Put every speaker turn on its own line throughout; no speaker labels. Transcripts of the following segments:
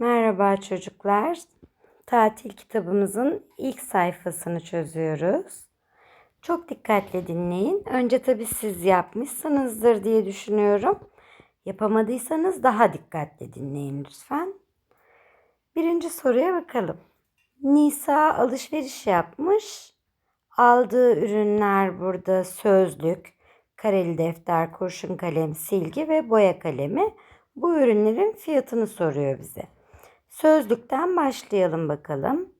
Merhaba çocuklar. Tatil kitabımızın ilk sayfasını çözüyoruz. Çok dikkatli dinleyin. Önce tabii siz yapmışsınızdır diye düşünüyorum. Yapamadıysanız daha dikkatli dinleyin lütfen. Birinci soruya bakalım. Nisa alışveriş yapmış. Aldığı ürünler burada sözlük, kareli defter, kurşun kalem, silgi ve boya kalemi. Bu ürünlerin fiyatını soruyor bize. Sözlükten başlayalım bakalım.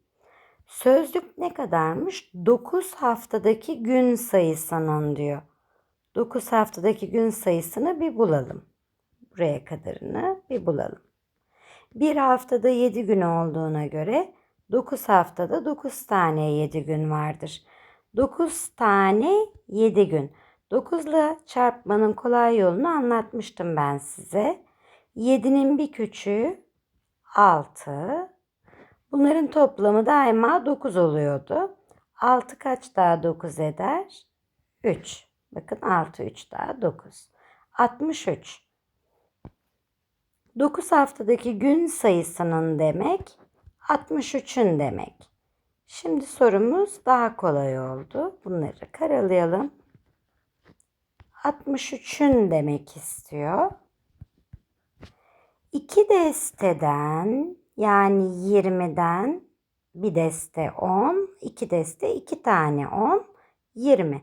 Sözlük ne kadarmış? 9 haftadaki gün sayısının diyor. 9 haftadaki gün sayısını bir bulalım. Buraya kadarını bir bulalım. Bir haftada 7 gün olduğuna göre 9 haftada 9 tane 7 gün vardır. 9 tane 7 gün. 9 ile çarpmanın kolay yolunu anlatmıştım ben size. 7'nin bir küçüğü 6. Bunların toplamı daima 9 oluyordu. 6 kaç daha 9 eder? 3. Bakın 6 3 daha 9. 63. 9 haftadaki gün sayısının demek 63'ün demek. Şimdi sorumuz daha kolay oldu. Bunları karalayalım. 63'ün demek istiyor. İki desteden yani 20'den bir deste 10, iki deste iki tane 10, 20.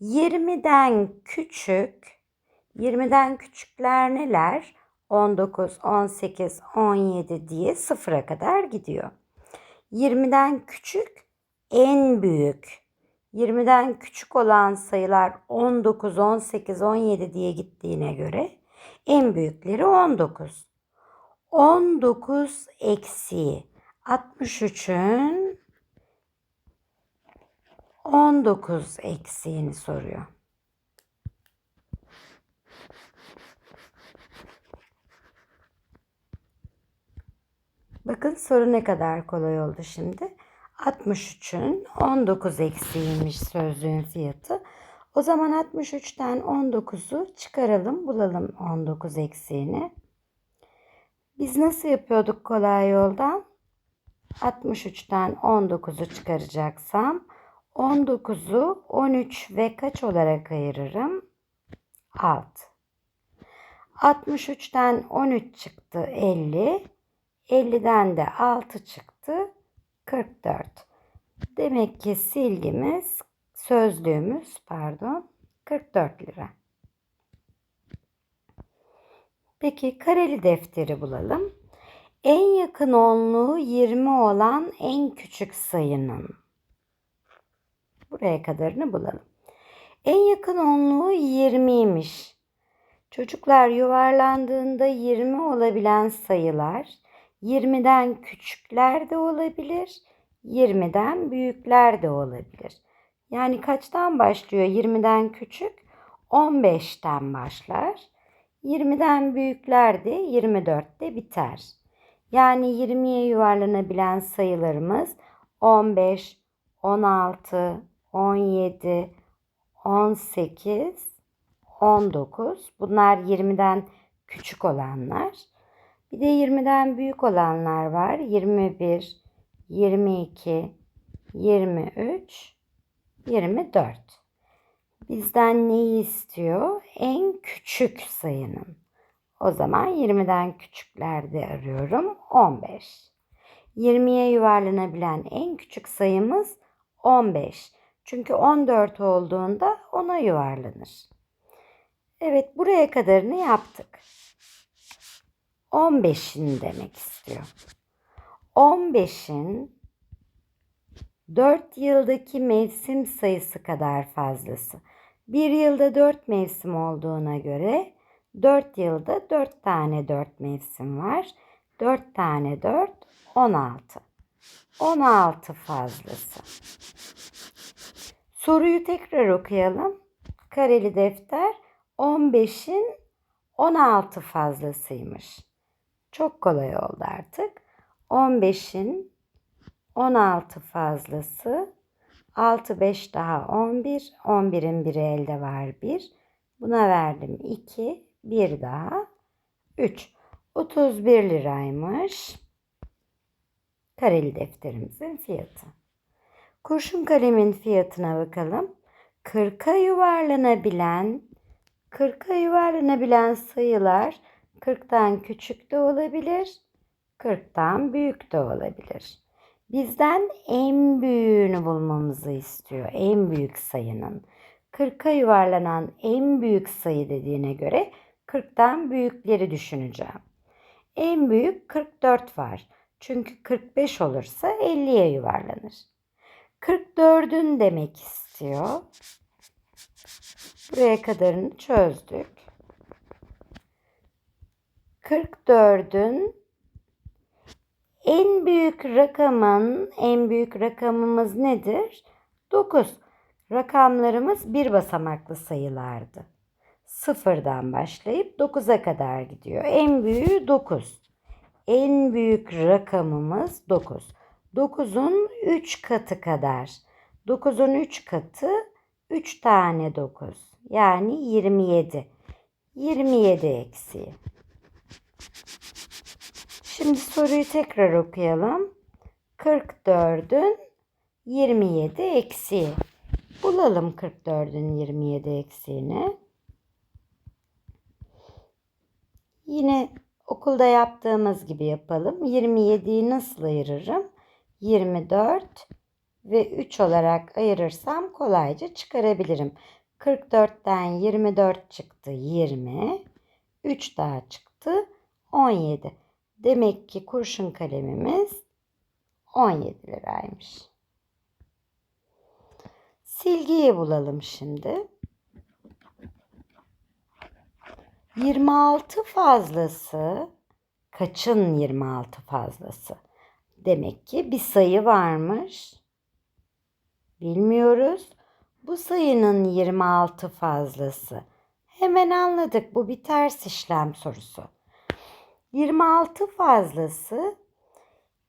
20'den küçük, 20'den küçükler neler? 19, 18, 17 diye sıfıra kadar gidiyor. 20'den küçük en büyük. 20'den küçük olan sayılar 19, 18, 17 diye gittiğine göre en büyükleri 19. 19 eksi 63'ün 19 eksiğini soruyor. Bakın soru ne kadar kolay oldu şimdi. 63'ün 19 eksiğiymiş sözlüğün fiyatı. O zaman 63'ten 19'u çıkaralım, bulalım 19 eksiğini. Biz nasıl yapıyorduk kolay yoldan? 63'ten 19'u çıkaracaksam 19'u 13 ve kaç olarak ayırırım? 6. 63'ten 13 çıktı 50. 50'den de 6 çıktı 44. Demek ki silgimiz, sözlüğümüz pardon 44 lira. Peki kareli defteri bulalım. En yakın onluğu 20 olan en küçük sayının. Buraya kadarını bulalım. En yakın onluğu 20'ymiş. Çocuklar yuvarlandığında 20 olabilen sayılar 20'den küçükler de olabilir, 20'den büyükler de olabilir. Yani kaçtan başlıyor 20'den küçük? 15'ten başlar. 20'den büyükler de 24'te biter. Yani 20'ye yuvarlanabilen sayılarımız 15, 16, 17, 18, 19. Bunlar 20'den küçük olanlar. Bir de 20'den büyük olanlar var. 21, 22, 23, 24 bizden neyi istiyor? En küçük sayının. O zaman 20'den küçüklerde arıyorum 15. 20'ye yuvarlanabilen en küçük sayımız 15. Çünkü 14 olduğunda ona yuvarlanır. Evet buraya kadarını yaptık. 15'in demek istiyor. 15'in 4 yıldaki mevsim sayısı kadar fazlası. Bir yılda dört mevsim olduğuna göre dört yılda dört tane dört mevsim var. Dört tane dört on altı. On altı fazlası. Soruyu tekrar okuyalım. Kareli defter 15'in 16 fazlasıymış. Çok kolay oldu artık. 15'in 16 fazlası 6, 5 daha 11. 11'in biri elde var 1. Buna verdim 2. Bir daha 3. 31 liraymış. kareli defterimizin fiyatı. Kurşun kalemin fiyatına bakalım. 40'a yuvarlanabilen 40'a yuvarlanabilen sayılar 40'tan küçük de olabilir, 40'tan büyük de olabilir. Bizden en büyüğünü bulmamızı istiyor. En büyük sayının. 40'a yuvarlanan en büyük sayı dediğine göre 40'tan büyükleri düşüneceğim. En büyük 44 var. Çünkü 45 olursa 50'ye yuvarlanır. 44'ün demek istiyor. Buraya kadarını çözdük. 44'ün en büyük rakamın en büyük rakamımız nedir? 9. Rakamlarımız bir basamaklı sayılardı. Sıfırdan başlayıp 9'a kadar gidiyor. En büyüğü 9. En büyük rakamımız 9. 9'un 3 katı kadar. 9'un 3 katı 3 tane 9. Yani 27. 27 eksiği. Şimdi soruyu tekrar okuyalım. 44'ün 27 eksiği. Bulalım 44'ün 27 eksiğini. Yine okulda yaptığımız gibi yapalım. 27'yi nasıl ayırırım? 24 ve 3 olarak ayırırsam kolayca çıkarabilirim. 44'ten 24 çıktı 20. 3 daha çıktı 17. Demek ki kurşun kalemimiz 17 liraymış. Silgiyi bulalım şimdi. 26 fazlası kaçın 26 fazlası? Demek ki bir sayı varmış. Bilmiyoruz. Bu sayının 26 fazlası. Hemen anladık. Bu bir ters işlem sorusu. 26 fazlası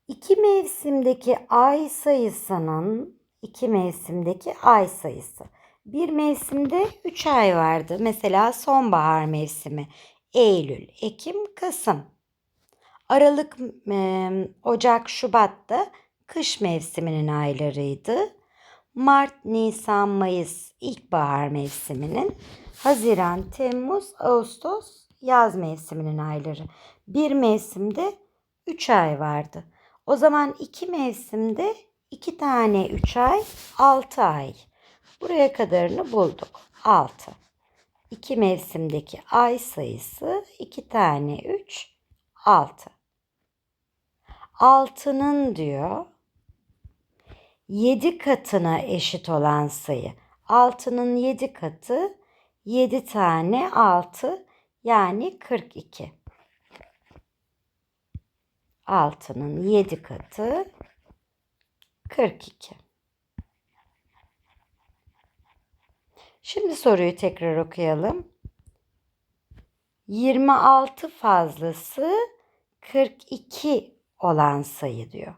iki mevsimdeki ay sayısının iki mevsimdeki ay sayısı. Bir mevsimde 3 ay vardı. Mesela sonbahar mevsimi. Eylül, Ekim, Kasım. Aralık, Ocak, Şubat'ta kış mevsiminin aylarıydı. Mart, Nisan, Mayıs ilkbahar mevsiminin. Haziran, Temmuz, Ağustos yaz mevsiminin ayları. Bir mevsimde 3 ay vardı. O zaman iki mevsimde 2 tane 3 ay 6 ay. Buraya kadarını bulduk. 6. İki mevsimdeki ay sayısı 2 tane 3 6. 6'nın diyor 7 katına eşit olan sayı. 6'nın 7 katı 7 tane 6 yani 42. 6'nın 7 katı 42. Şimdi soruyu tekrar okuyalım. 26 fazlası 42 olan sayı diyor.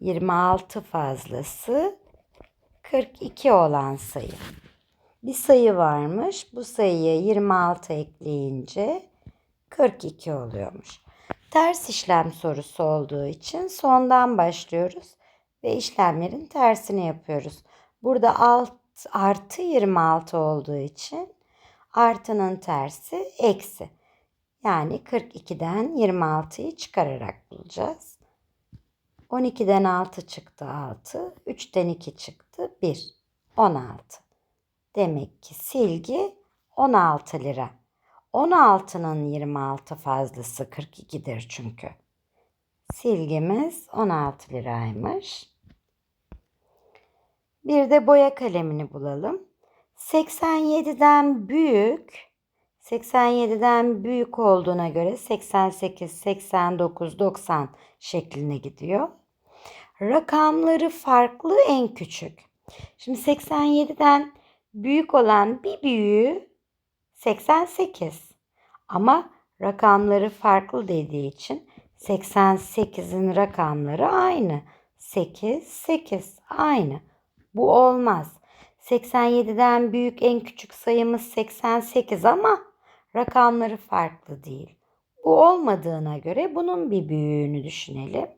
26 fazlası 42 olan sayı. Bir sayı varmış. Bu sayıya 26 ekleyince 42 oluyormuş. Ters işlem sorusu olduğu için sondan başlıyoruz ve işlemlerin tersini yapıyoruz. Burada alt, artı 26 olduğu için artının tersi eksi. Yani 42'den 26'yı çıkararak bulacağız. 12'den 6 çıktı 6. 3'ten 2 çıktı 1. 16. Demek ki silgi 16 lira. 16'nın 26 fazlası 42'dir çünkü. Silgimiz 16 liraymış. Bir de boya kalemini bulalım. 87'den büyük 87'den büyük olduğuna göre 88, 89, 90 şekline gidiyor. Rakamları farklı en küçük. Şimdi 87'den büyük olan bir büyüğü 88. Ama rakamları farklı dediği için 88'in rakamları aynı. 8, 8 aynı. Bu olmaz. 87'den büyük en küçük sayımız 88 ama rakamları farklı değil. Bu olmadığına göre bunun bir büyüğünü düşünelim.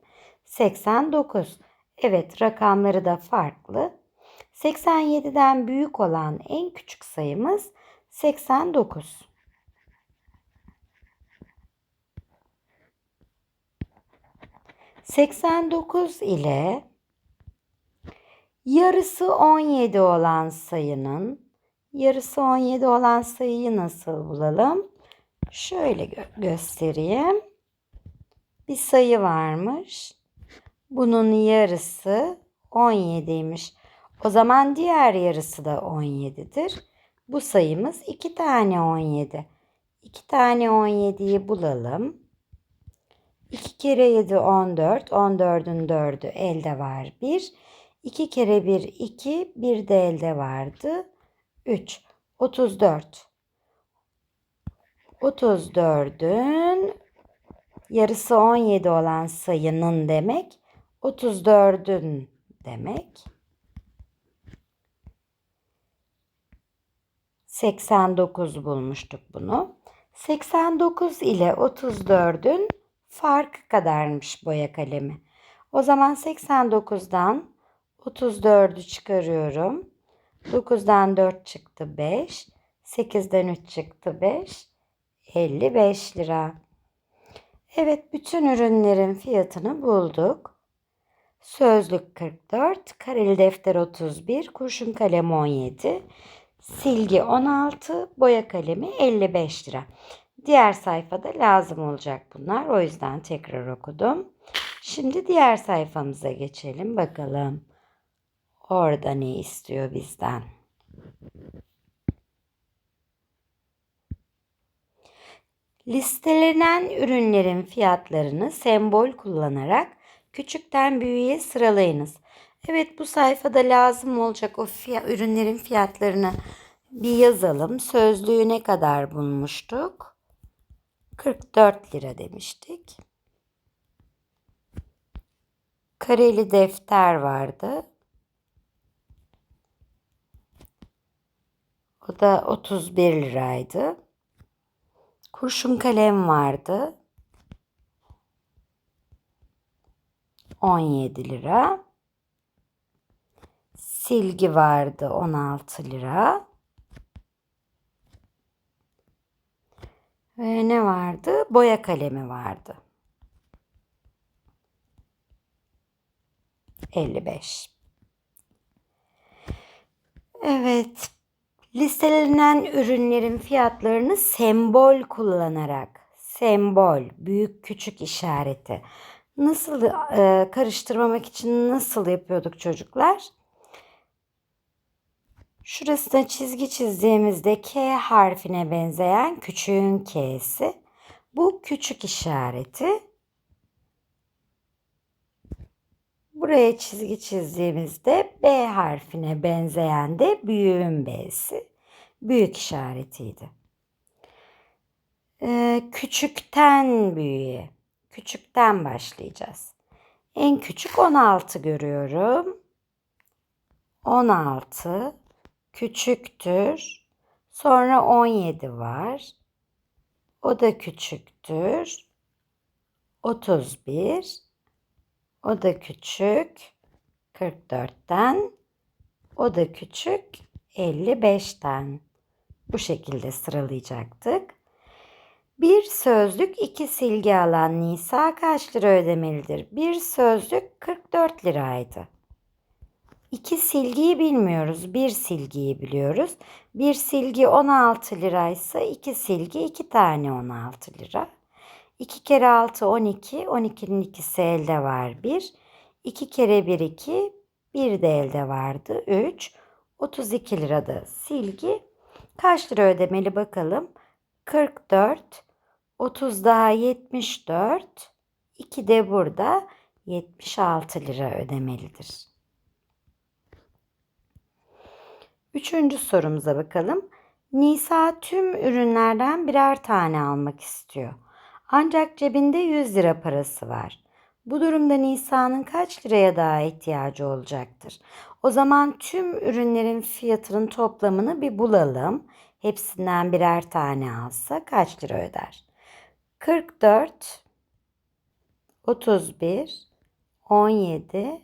89. Evet rakamları da farklı. 87'den büyük olan en küçük sayımız 89. Seksen dokuz ile yarısı on yedi olan sayının yarısı on yedi olan sayıyı nasıl bulalım? Şöyle gö- göstereyim. Bir sayı varmış. Bunun yarısı 17'ymiş. O zaman diğer yarısı da 17'dir. Bu sayımız 2 tane 17. 2 tane 17'yi bulalım. 2 kere 7 14. 14'ün 4'ü elde var 1. 2 kere 1 2. 1 de elde vardı. 3. 34. 34'ün yarısı 17 olan sayının demek 34'ün demek. 89 bulmuştuk bunu. 89 ile 34'ün farkı kadarmış boya kalemi. O zaman 89'dan 34'ü çıkarıyorum. 9'dan 4 çıktı 5. 8'den 3 çıktı 5. 55 lira. Evet bütün ürünlerin fiyatını bulduk. Sözlük 44, kareli defter 31, kurşun kalem 17, silgi 16, boya kalemi 55 lira. Diğer sayfada lazım olacak bunlar. O yüzden tekrar okudum. Şimdi diğer sayfamıza geçelim bakalım. Orada ne istiyor bizden? Listelenen ürünlerin fiyatlarını sembol kullanarak küçükten büyüğe sıralayınız. Evet bu sayfada lazım olacak o fiyat, ürünlerin fiyatlarını bir yazalım. Sözlüğü ne kadar bulmuştuk? 44 lira demiştik. Kareli defter vardı. O da 31 liraydı. Kurşun kalem vardı. 17 lira. Silgi vardı 16 lira. Ve ne vardı? Boya kalemi vardı. 55. Evet. Listelenen ürünlerin fiyatlarını sembol kullanarak, sembol, büyük küçük işareti nasıl e, karıştırmamak için nasıl yapıyorduk çocuklar? Şurasına çizgi çizdiğimizde K harfine benzeyen küçüğün K'si. Bu küçük işareti. Buraya çizgi çizdiğimizde B harfine benzeyen de büyüğün B'si. Büyük işaretiydi. Ee, küçükten büyüğe. Küçükten başlayacağız. En küçük 16 görüyorum. 16 küçüktür. Sonra 17 var. O da küçüktür. 31 o da küçük 44'ten. O da küçük 55'ten. Bu şekilde sıralayacaktık. Bir sözlük iki silgi alan Nisa kaç lira ödemelidir? Bir sözlük 44 liraydı. İki silgiyi bilmiyoruz. Bir silgiyi biliyoruz. Bir silgi 16 liraysa iki silgi iki tane 16 lira. 2 kere 6 12. 12'nin ikisi elde var 1. 2 kere 1 2. 1 de elde vardı 3. 32 lirada silgi. Kaç lira ödemeli bakalım. 44. 30 daha 74. 2 de burada 76 lira ödemelidir. Üçüncü sorumuza bakalım. Nisa tüm ürünlerden birer tane almak istiyor. Ancak cebinde 100 lira parası var. Bu durumda Nisa'nın kaç liraya daha ihtiyacı olacaktır? O zaman tüm ürünlerin fiyatının toplamını bir bulalım. Hepsinden birer tane alsa kaç lira öder? 44, 31, 17,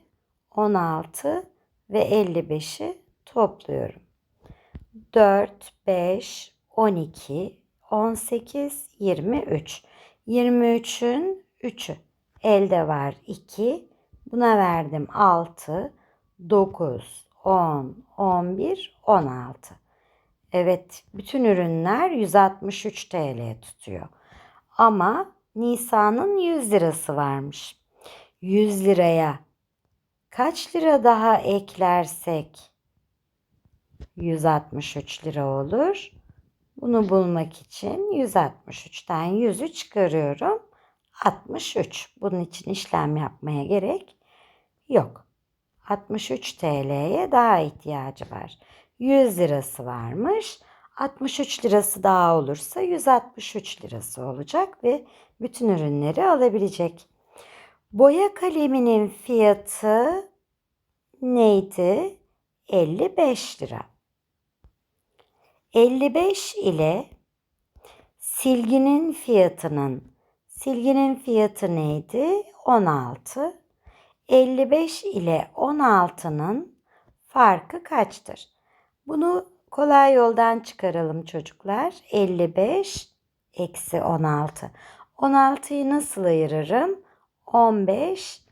16 ve 55'i topluyorum. 4, 5, 12, 18, 23. 23'ün 3'ü. Elde var 2. Buna verdim 6, 9, 10, 11, 16. Evet, bütün ürünler 163 TL tutuyor. Ama Nisa'nın 100 lirası varmış. 100 liraya kaç lira daha eklersek 163 lira olur. Bunu bulmak için 163'ten 100'ü çıkarıyorum. 63. Bunun için işlem yapmaya gerek yok. 63 TL'ye daha ihtiyacı var. 100 lirası varmış. 63 lirası daha olursa 163 lirası olacak ve bütün ürünleri alabilecek. Boya kaleminin fiyatı neydi? 55 lira. 55 ile silginin fiyatının silginin fiyatı neydi? 16. 55 ile 16'nın farkı kaçtır? Bunu kolay yoldan çıkaralım çocuklar. 55 eksi 16. 16'yı nasıl ayırırım? 15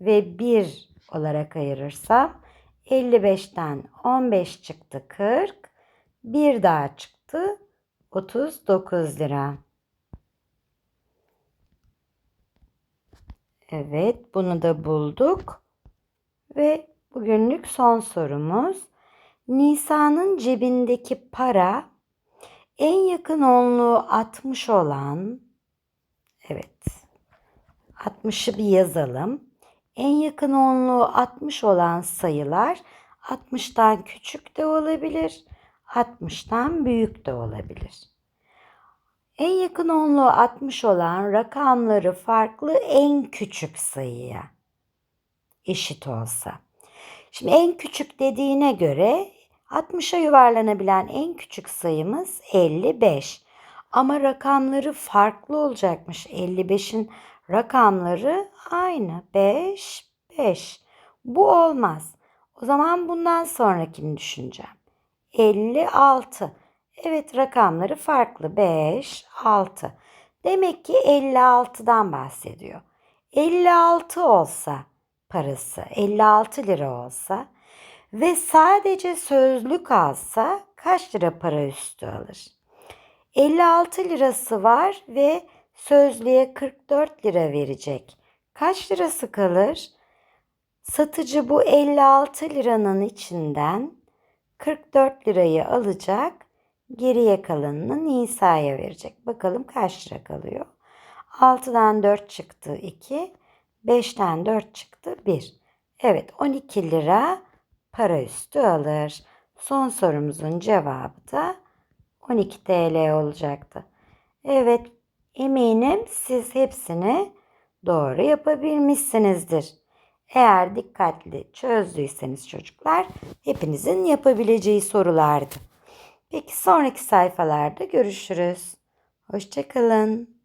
ve 1 olarak ayırırsam 55'ten 15 çıktı 40. Bir daha çıktı 39 lira. Evet, bunu da bulduk. Ve bugünlük son sorumuz. Nisa'nın cebindeki para en yakın onluğu 60 olan Evet. 60'ı bir yazalım. En yakın onluğu 60 olan sayılar 60'tan küçük de olabilir, 60'tan büyük de olabilir. En yakın onluğu 60 olan rakamları farklı en küçük sayıya eşit olsa. Şimdi en küçük dediğine göre 60'a yuvarlanabilen en küçük sayımız 55. Ama rakamları farklı olacakmış. 55'in rakamları aynı. 5, 5. Bu olmaz. O zaman bundan sonrakini düşüneceğim. 56. Evet rakamları farklı. 5, 6. Demek ki 56'dan bahsediyor. 56 olsa parası 56 lira olsa ve sadece sözlük alsa kaç lira para üstü alır? 56 lirası var ve sözlüğe 44 lira verecek. Kaç lirası kalır? Satıcı bu 56 liranın içinden 44 lirayı alacak. Geriye kalanını Nisa'ya verecek. Bakalım kaç lira kalıyor? 6'dan 4 çıktı 2. 5'ten 4 çıktı 1. Evet 12 lira para üstü alır. Son sorumuzun cevabı da 12 TL olacaktı. Evet eminim siz hepsini doğru yapabilmişsinizdir. Eğer dikkatli çözdüyseniz çocuklar hepinizin yapabileceği sorulardı. Peki sonraki sayfalarda görüşürüz. Hoşçakalın.